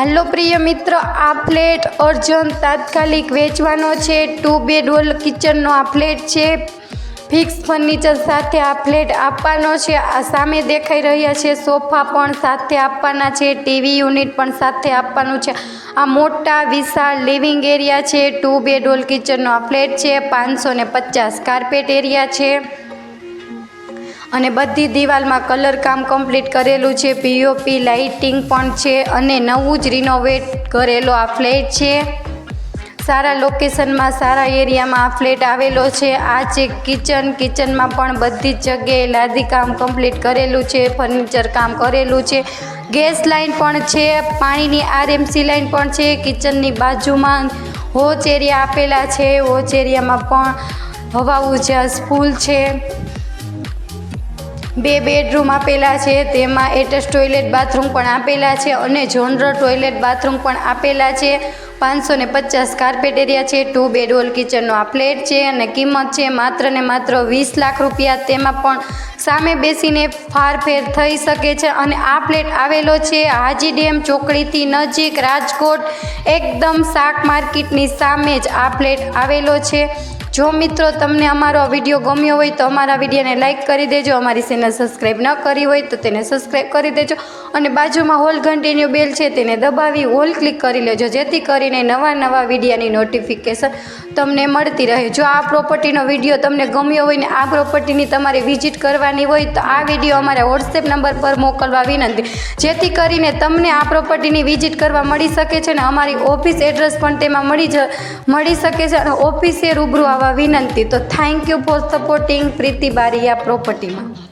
Hello પ્રિય મિત્ર, આ ફ્લેટ અર્જન્ટ તાત્કાલિક વેચવાનો છે. ટુ બેડરોલ કિચનનો આ ફ્લેટ છે. ફિક્સ ફર્નિચર સાથે આ ફ્લેટ આપવાનો છે. આ સામે દેખાઈ રહ્યા છે. સોફા પણ સાથે આપવાના છે. ટીવી યુનિટ પણ સાથે આપવાનું છે. આ મોટા, વિશાળ લિવિંગ એરિયા છે. ટુ બેડરોલ કિચનનો આ ફ્લેટ છે. પાંચસો ને પચાસ કાર્પેટ એરિયા છે. અને બધી દિવાલમાં કલર કામ કમ્પ્લીટ કરેલું છે. પીઓપી લાઇટિંગ પણ છે અને નવું જ રિનોવેટ કરેલો આ ફ્લેટ છે. સારા લોકેશનમાં સારા એરિયામાં આ ફ્લેટ આવેલો છે. આ છે કિચન કિચનમાં પણ બધી જ જગ્યાએ લાદી કામ કમ્પ્લીટ કરેલું છે ફર્નિચર કામ કરેલું છે. ગેસ લાઇન પણ છે, પાણીની આરએમસી લાઇન પણ છે. કિચનની બાજુમાં હોચ એરિયા આપેલા છે. હોચ એરિયામાં પણ હવા ઉજાસ ફૂલ છે. બે બેડરૂમ આપેલા છે, તેમાં એટેચ ટોયલેટ બાથરૂમ પણ આપેલા છે અને જોનરલ ટોયલેટ બાથરૂમ પણ આપેલા છે. પાંચસો ને પચાસ કાર્પેટ એરિયા છે ટુ બેડરોલ કિચનનો આ ફ્લેટ છે અને કિંમત છે માત્ર ને માત્ર વીસ લાખ રૂપિયા. તેમાં પણ સામે બેસીને ફારફેર થઈ શકે છે અને આ ફ્લેટ આવેલો છે હાજી ડેમ ચોકડીથી નજીક રાજકોટ. એકદમ શાક માર્કેટની સામે જ આ ફ્લેટ આવેલો છે. જો મિત્રો તમને અમારો વીડિયો ગમ્યો હોય તો અમારા વિડીયોને લાઇક કરી દેજો, અમારી ચેનલ સબસ્ક્રાઈબ ન કરી હોય તો તેને સબસ્ક્રાઈબ કરી દેજો અને બાજુમાં હોલ ઘંટીની બેલ છે તેને દબાવી હોલ ક્લિક કરી લેજો, જેથી કરીને નવા નવા વિડીયાની નોટિફિકેશન તમને મળતી રહે. જો આ પ્રોપર્ટીનો વીડિયો તમને ગમ્યો હોય ને આ પ્રોપર્ટીની તમારે વિઝિટ કરવાની હોય તો આ વીડિયો અમારા વોટ્સએપ નંબર પર મોકલવા વિનંતી. જેથી કરીને તમને આ પ્રોપર્ટીની વિઝિટ કરવા મળી શકે છે અને અમારી ઓફિસ એડ્રેસ પણ તેમાં મળી જ, મળી શકે છે અને ઓફિસે રૂબરૂ આવવા વિનંતી તો thank you for supporting Preeti Bariya પ્રોપર્ટીમાં